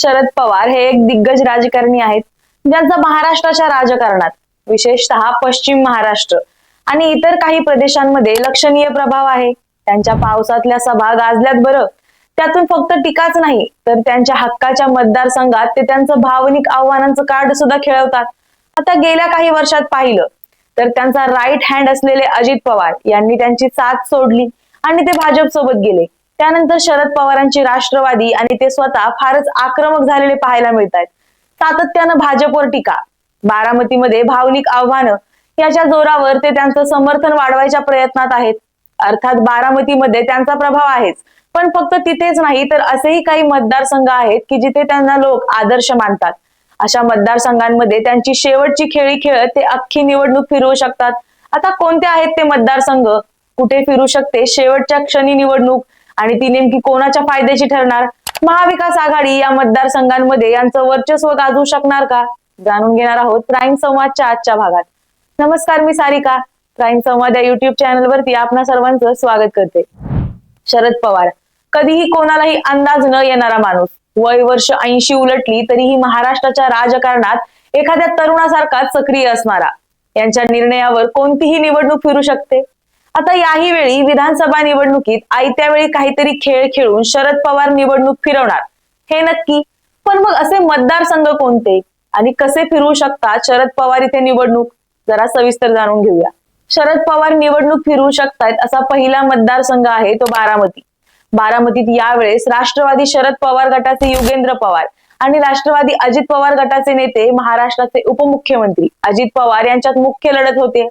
शरद पवार हे एक दिग्गज राजकारणी आहेत ज्यांचा महाराष्ट्राच्या राजकारणात विशेषतः पश्चिम महाराष्ट्र आणि इतर काही प्रदेशांमध्ये लक्षणीय प्रभाव आहे. त्यांच्या पावसातल्या सभा गाजल्यात बरं. त्यातून फक्त टीकाच नाही तर त्यांच्या हक्काच्या मतदारसंघात ते त्यांचं भावनिक आव्हानांचं कार्ड सुद्धा खेळवतात. आता गेल्या काही वर्षात पाहिलं तर त्यांचा राईट हँड असलेले अजित पवार यांनी त्यांची साथ सोडली आणि ते भाजप सोबत गेले. त्यानंतर शरद पवारांची राष्ट्रवादी आणि ते स्वतः फारच आक्रमक झालेले पाहायला मिळत आहेत सातत्यानं भाजपवर टीका. बारामतीमध्ये भावनिक आव्हानं. याच्या जोरावर ते त्यांचं समर्थन वाढवायच्या प्रयत्नात आहेत. अर्थात बारामतीमध्ये त्यांचा प्रभाव आहेच. पण फक्त तिथेच नाही तर असेही काही मतदारसंघ आहेत की जिथे त्यांना लोक आदर्श मानतात. अशा मतदारसंघांमध्ये त्यांची शेवटची खेळी खेळत ते अख्खी निवडणूक फिरवू शकतात. आता कोणते आहेत ते मतदारसंघ? कुठे फिरू शकते? शेवटच्या क्षणी निवडणूक आणि ती नेमकी कोणाच्या फायद्याची ठरणार? महाविकास आघाडी या मतदारसंघांमध्ये यांचं वर्चस्व गाजवू शकणार का? जाणून घेणार आहोत प्राईम संवादच्या आजच्या भागात. नमस्कार मी सारिका. प्राईम संवाद या युट्यूब चॅनलवरती आपणा सर्वांचं स्वागत करते. शरद पवार कधीही कोणालाही अंदाज न येणारा माणूस. वय वर्ष ऐंशी उलटली तरीही महाराष्ट्राच्या राजकारणात एखाद्या तरुणासारखाच सक्रिय असणारा. यांच्या निर्णयावर कोणतीही निवडणूक फिरू शकते? आता याही वेळी विधानसभा निवडणुकीत आयत्या वेळी काहीतरी खेळ खेळून शरद पवार निवडणूक फिरवणार. हे नक्की. पण मग असे मतदारसंघ कोणते? आणि कसे फिरवू शकतात शरद पवार इथे निवडणूक? जरा सविस्तर जाणून घेऊया. शरद पवार निवडणूक फिरवू शकतायत असा पहिला मतदारसंघ आहे तो बारामती. बारामतीत यावेळेस राष्ट्रवादी शरद पवार गटाचे युगेंद्र पवार आणि राष्ट्रवादी अजित पवार गटाचे नेते महाराष्ट्राचे उपमुख्यमंत्री. अजित पवार यांच्यात मुख्य लढत होते.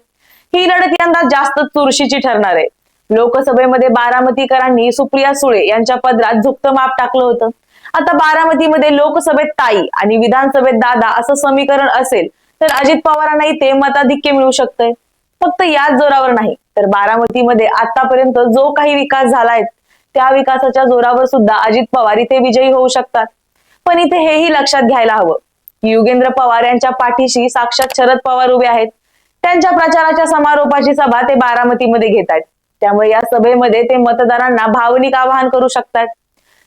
ही लढत यंदा जास्त चुरशीची ठरणार आहे. लोकसभेमध्ये बारामतीकरांनी सुप्रिया सुळे यांच्या पदरात झुकतं माप टाकलं होतं. आता बारामतीमध्ये लोकसभेत ताई आणि विधानसभेत दादा असं समीकरण असेल तर अजित पवारांनाही ते मताधिक्य मिळू शकतंय. फक्त याच जोरावर नाही तर बारामतीमध्ये आतापर्यंत जो काही विकास झालाय त्या विकासाच्या जोरावर सुद्धा अजित पवार इथे विजयी होऊ शकतात. पण इथे हेही लक्षात घ्यायला हवं. की युगेंद्र पवार यांच्या पाठीशी साक्षात शरद पवार उभे आहेत. त्यांच्या प्रचाराच्या समारोपाची सभा ते बारामतीमध्ये घेत आहेत त्यामुळे या सभेमध्ये ते मतदारांना भावनिक आवाहन करू शकतात.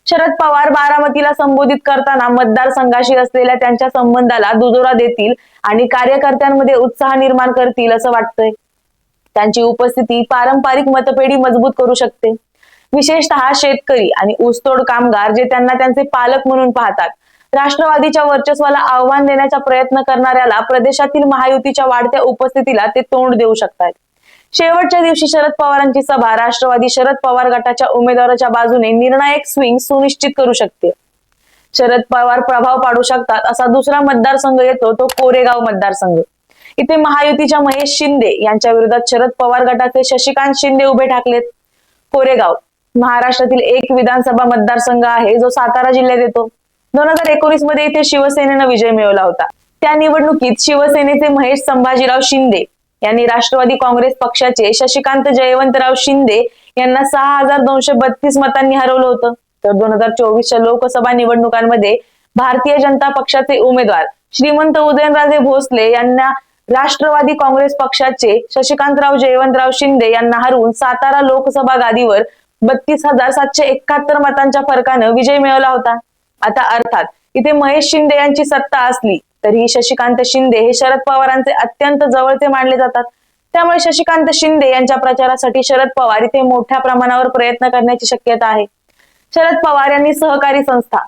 शरद पवार बारामतीला संबोधित करताना मतदारसंघाशी असलेल्या त्यांच्या संबंधाला दुजोरा देतील आणि कार्यकर्त्यांमध्ये उत्साह निर्माण करतील असं वाटतंय. त्यांची उपस्थिती पारंपरिक मतपेढी मजबूत करू शकते. विशेषतः शेतकरी आणि ऊसतोड कामगार जे त्यांना त्यांचे पालक म्हणून पाहतात राष्ट्रवादीच्या वर्चस्वाला आव्हान देण्याचा प्रयत्न करणाऱ्याला प्रदेशातील महायुतीच्या वाढत्या उपस्थितीला ते तोंड देऊ शकतात शेवटच्या दिवशी शरद पवारांची सभा राष्ट्रवादी शरद पवार गटाच्या उमेदवाराच्या बाजूने निर्णायक स्विंग सुनिश्चित करू शकते. शरद पवार प्रभाव पाडू शकतात असा दुसरा मतदारसंघ येतो तो कोरेगाव मतदारसंघ. इथे महायुतीच्या महेश शिंदे यांच्या विरोधात शरद पवार गटाचे शशिकांत शिंदे उभे ठाकलेत. कोरेगाव महाराष्ट्रातील एक विधानसभा मतदारसंघ आहे जो सातारा जिल्ह्यात येतो. दोन हजार एकोणीसमध्ये इथे शिवसेनेनं विजय मिळवला होता. त्या निवडणुकीत शिवसेनेचे महेश संभाजीराव शिंदे यांनी राष्ट्रवादी काँग्रेस पक्षाचे शशिकांत जयवंतराव शिंदे यांना सहा हजार दोनशे बत्तीस मतांनी हरवलं होतं. तर दोन हजार चोवीसच्या लोकसभा निवडणुकांमध्ये भारतीय जनता पक्षाचे उमेदवार श्रीमंत उदयनराजे भोसले यांना राष्ट्रवादी काँग्रेस पक्षाचे शशिकांतराव जयवंतराव शिंदे यांना हरवून सातारा लोकसभा गादीवर बत्तीस हजार सातशे एकाहत्तर मतांच्या फरकानं विजय मिळवला होता. आता अर्थात इथे महेश शिंदे यांची सत्ता असली तरीही शशिकांत शिंदे हे शरद पवारांचे अत्यंत जवळचे मानले जातात. त्यामुळे शशिकांत शिंदे यांच्या प्रचारासाठी शरद पवार इथे मोठ्या प्रमाणावर प्रयत्न करण्याची शक्यता आहे. शरद पवार यांनी सहकारी संस्था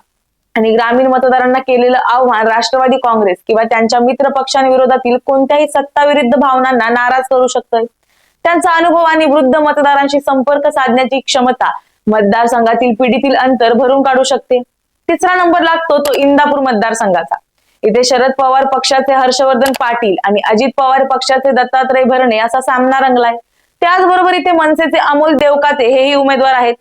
आणि ग्रामीण मतदारांना केलेलं आव्हान राष्ट्रवादी काँग्रेस किंवा त्यांच्या मित्र पक्षांविरोधातील कोणत्याही सत्ताविरुद्ध भावनांना नाराज करू शकतोय. त्यांचा अनुभव आणि वृद्ध मतदारांशी संपर्क साधण्याची क्षमता मतदारसंघातील पिढीतील अंतर भरून काढू शकते. तिसरा नंबर लागतो तो इंदापूर मतदारसंघाचा. इथे शरद पवार पक्षाचे हर्षवर्धन पाटील आणि अजित पवार पक्षाचे दत्तात्रय भरणे असा सामना रंगलाय. त्याचबरोबर इथे मनसेचे अमोल देवकाते हेही उमेदवार आहेत.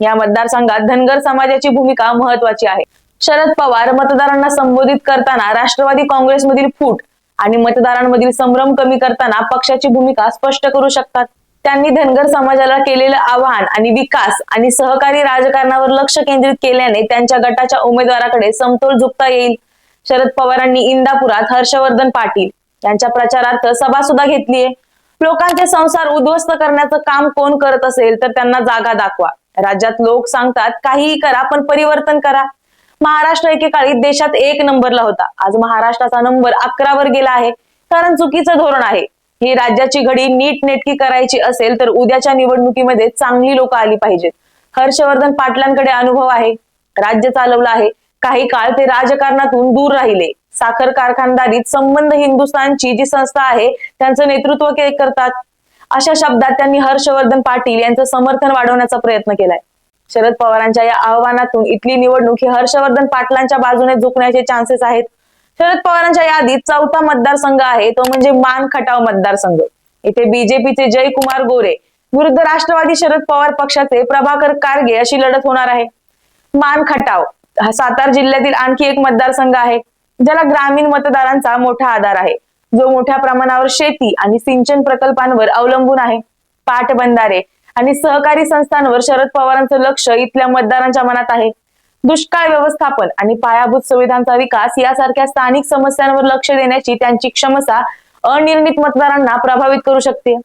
या मतदारसंघात धनगर समाजाची भूमिका महत्वाची आहे. शरद पवार मतदारांना संबोधित करताना राष्ट्रवादी काँग्रेसमधील फूट आणि मतदारांमधील संभ्रम कमी करताना पक्षाची भूमिका स्पष्ट करू शकतात. त्यांनी धनगर समाजाला केलेलं आव्हान आणि विकास आणि सहकारी राजकारणावर लक्ष केंद्रित केल्याने त्यांच्या गटाच्या उमेदवाराकडे समतोल झुकता येईल. शरद पवारांनी इंदापुरात हर्षवर्धन पाटील यांच्या प्रचारार्थ सभा सुद्धा घेतलीये लोकांचे संसार उद्ध्वस्त करण्याचं काम कोण करत असेल तर त्यांना जागा दाखवा. राज्यात लोक सांगतात काहीही करा पण परिवर्तन करा. महाराष्ट्र एकेकाळी देशात एक नंबरला होता. आज महाराष्ट्राचा नंबर अकरावर गेला आहे. कारण चुकीचं धोरण आहे. ही राज्याची घडी नीट नेटकी करायची असेल तर उद्याच्या निवडणुकीमध्ये चांगली लोक आली पाहिजेत. हर्षवर्धन पाटलांकडे अनुभव आहे. राज्य चालवलं आहे. काही काळ ते राजकारणातून दूर राहिले. साखर कारखानदारीत संबंध हिंदुस्थानची जी संस्था आहे त्यांचं नेतृत्व के- करतात? अशा शब्दात त्यांनी हर्षवर्धन पाटील यांचं समर्थन वाढवण्याचा प्रयत्न केलाय. शरद पवारांच्या या आव्हानातून इथली निवडणूक ही हर्षवर्धन पाटलांच्या बाजूने झुकण्याचे चान्सेस आहेत. शरद पवारांच्या यादीत चौथा मतदारसंघ आहे. तो म्हणजे मान खटाव मतदारसंघ. इथे बीजेपीचे जयकुमार गोरे विरुद्ध राष्ट्रवादी शरद पवार पक्षाचे प्रभाकर कारगे अशी लढत होणार आहे. मान खटाव हा सातारा जिल्ह्यातील आणखी एक मतदारसंघ आहे ज्याला ग्रामीण मतदारांचा मोठा आधार आहे. जो मोठ्या प्रमाणावर शेती आणि सिंचन प्रकल्पांवर अवलंबून आहे. पाटबंधारे आणि सहकारी संस्थांवर शरद पवारांचं लक्ष इथल्या मतदारांच्या मनात आहे. दुष्काळ व्यवस्थापन आणि पायाभूत सुविधांचा विकास यासारख्या स्थानिक समस्यांवर लक्ष देण्याची त्यांची क्षमता अनिर्णित मतदारांना प्रभावित करू शकते.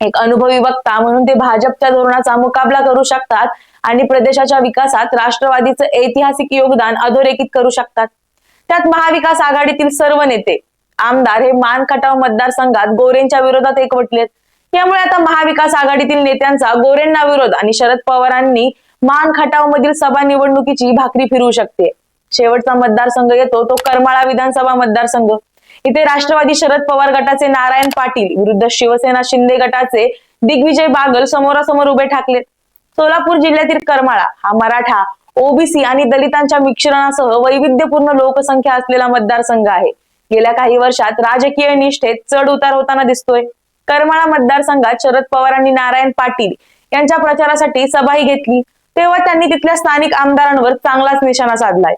एक अनुभवी वक्ता म्हणून ते भाजपच्या धोरणाचा मुकाबला करू शकतात आणि प्रदेशाच्या विकासात राष्ट्रवादीचं ऐतिहासिक योगदान अधोरेखित करू शकतात. त्यात महाविकास आघाडीतील सर्व नेते आमदार हे मान खटाव मतदारसंघात गोरेंच्या विरोधात एकवटलेत. त्यामुळे आता महाविकास आघाडीतील नेत्यांचा गोरेंना विरोध आणि शरद पवारांनी मान खटाव मधील सभा निवडणुकीची भाकरी फिरू शकते. शेवटचा मतदारसंघ येतो तो करमाळा विधानसभा मतदारसंघ. इथे राष्ट्रवादी शरद पवार गटाचे नारायण पाटील विरुद्ध शिवसेना शिंदे गटाचे दिग्विजय बागल समोरासमोर उभे ठाकलेत सोलापूर जिल्ह्यातील करमाळा हा मराठा ओबीसी आणि दलितांच्या मिश्रणासह वैविध्यपूर्ण लोकसंख्या असलेला मतदारसंघ आहे. गेल्या काही वर्षात राजकीय निष्ठेत चढ उतार होताना दिसतोय. करमाळा मतदारसंघात शरद पवारांनी नारायण पाटील यांच्या प्रचारासाठी सभाही घेतली. तेव्हा त्यांनी तिथल्या स्थानिक आमदारांवर चांगलाच निशाणा साधलाय.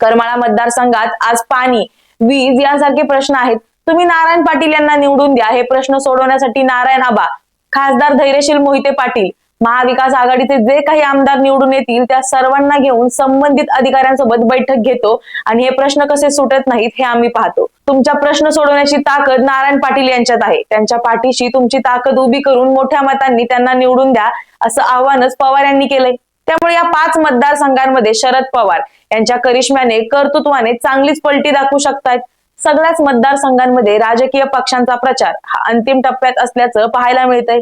करमाळा मतदारसंघात आज पाणी वीज यासारखे प्रश्न आहेत. तुम्ही नारायण पाटील यांना निवडून द्या. हे प्रश्न सोडवण्यासाठी नारायण आबा खासदार धैर्यशील मोहिते पाटील महाविकास आघाडीचे जे काही आमदार निवडून येतील त्या सर्वांना घेऊन संबंधित अधिकाऱ्यांसोबत बैठक घेतो आणि हे प्रश्न कसे सुटत नाहीत हे आम्ही पाहतो. तुमच्या प्रश्न सोडवण्याची ताकद नारायण पाटील यांच्यात आहे. त्यांच्या पाठीशी तुमची ताकद उभी करून मोठ्या मतांनी त्यांना निवडून द्या असं आव्हानच पवार यांनी केलंय. त्यामुळे या पाच मतदारसंघांमध्ये शरद पवार यांच्या करिश्म्याने कर्तृत्वाने चांगलीच पलटी दाखवू शकतात सगळ्याच मतदारसंघांमध्ये राजकीय पक्षांचा प्रचार हा अंतिम टप्प्यात असल्याचं पाहायला मिळतंय.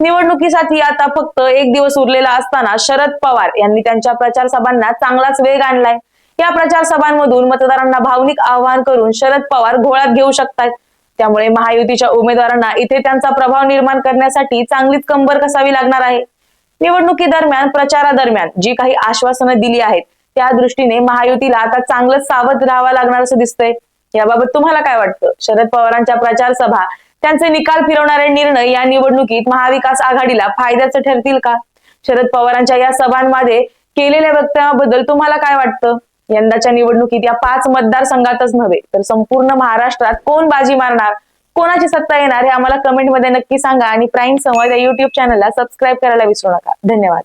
निवडणुकीसाठी आता फक्त एक दिवस उरलेला असताना शरद पवार यांनी त्यांच्या प्रचार सभांना चांगलाच वेग आणलाय. या प्रचार सभांमधून मतदारांना भावनिक आवाहन करून शरद पवार घोळात घेऊ शकतात त्यामुळे महायुतीच्या उमेदवारांना इथे त्यांचा प्रभाव निर्माण करण्यासाठी चांगलीच कंबर कसावी लागणार आहे. निवडणुकीदरम्यान प्रचारादरम्यान जी काही आश्वासनं दिली आहेत त्या दृष्टीने महायुतीला आता चांगलं सावध राहावं लागणार असं दिसतंय. याबाबत तुम्हाला काय वाटतं? शरद पवारांच्या प्रचार सभा त्यांचे निकाल फिरवणारे निर्णय या निवडणुकीत महाविकास आघाडीला फायद्याचं ठरतील का? शरद पवारांच्या या सभांमध्ये केलेल्या वक्तव्याबद्दल तुम्हाला काय वाटतं? यंदाच्या निवडणुकीत या पाच मतदारसंघातच नव्हे तर संपूर्ण महाराष्ट्रात कोण बाजी मारणार? कोणाची सत्ता येणार हे आम्हाला कमेंटमध्ये नक्की सांगा आणि प्राईम संवाद या युट्यूब चॅनलला सबस्क्राईब करायला विसरू नका. धन्यवाद.